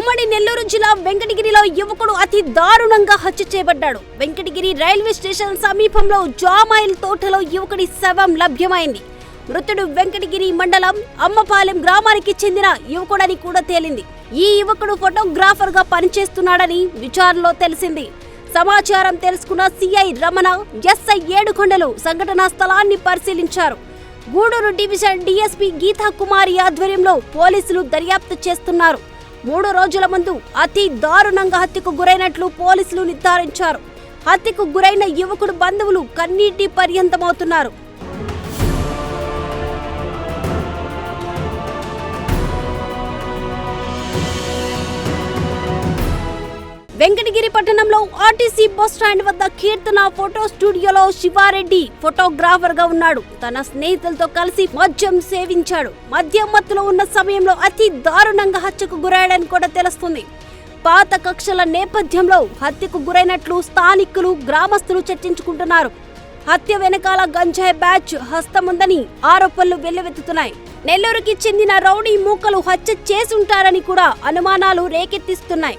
ఉమ్మడి నెల్లూరు జిల్లా వెంకటగిరిలో యువకుడు అతి దారుణంగా హత్య చేయబడ్డాడు. వెంకటగిరి రైల్వే స్టేషన్ సమీపంలో జామాయిల్ తోటలో యువకుడి శవం లభ్యమైంది. మృతుడు వెంకటగిరి మండలం అమ్మపాలెం గ్రామానికి చెందిన యువకుడని కూడా తేలింది. ఈ యువకుడు ఫోటోగ్రాఫర్గా పనిచేస్తున్నాడని విచారణలో తెలిసింది. సమాచారం తెలుసుకున్న సిఐ రమణ ఎస్ఐ ఏడుకొండలు సంఘటనా స్థలాన్ని పరిశీలించారు. గూడూరు డివిజన్ డీఎస్పీ గీతా కుమారి ఆధ్వర్యంలో పోలీసులు దర్యాప్తు చేస్తున్నారు. మూడు రోజుల ముందు అతి దారుణంగా హత్యకు గురైనట్లు పోలీసులు నిర్ధారించారు. హత్యకు గురైన యువకుడు బంధువులు కన్నీటి పర్యంతమవుతున్నారు. వెంకటగిరి పట్టణంలో ఆర్టీసీ బస్ స్టాండ్ వద్ద కీర్తన ఫోటో స్టూడియోలో శివారెడ్డి ఫోటోగ్రాఫర్గా ఉన్నాడు. తన స్నేహితులతో కలిసి మద్యం సేవించాడు. మద్యం మత్తులో ఉన్న సమయంలో అతి దారుణంగా హత్యకు గురయ్యాడని కూడా తెలుస్తుంది. పాత కక్షల నేపథ్యంలో హత్యకు గురైనట్లు స్థానికులు గ్రామస్తులు చర్చించుకుంటున్నారు. హత్య వెనకాల గంజాయి బ్యాచ్ హస్తముందని ఆరోపణలు వెల్లువెత్తుతున్నాయి. నెల్లూరుకి చెందిన రౌడీ మూకలు హత్య చేసుంటారని కూడా అనుమానాలు రేకెత్తిస్తున్నాయి.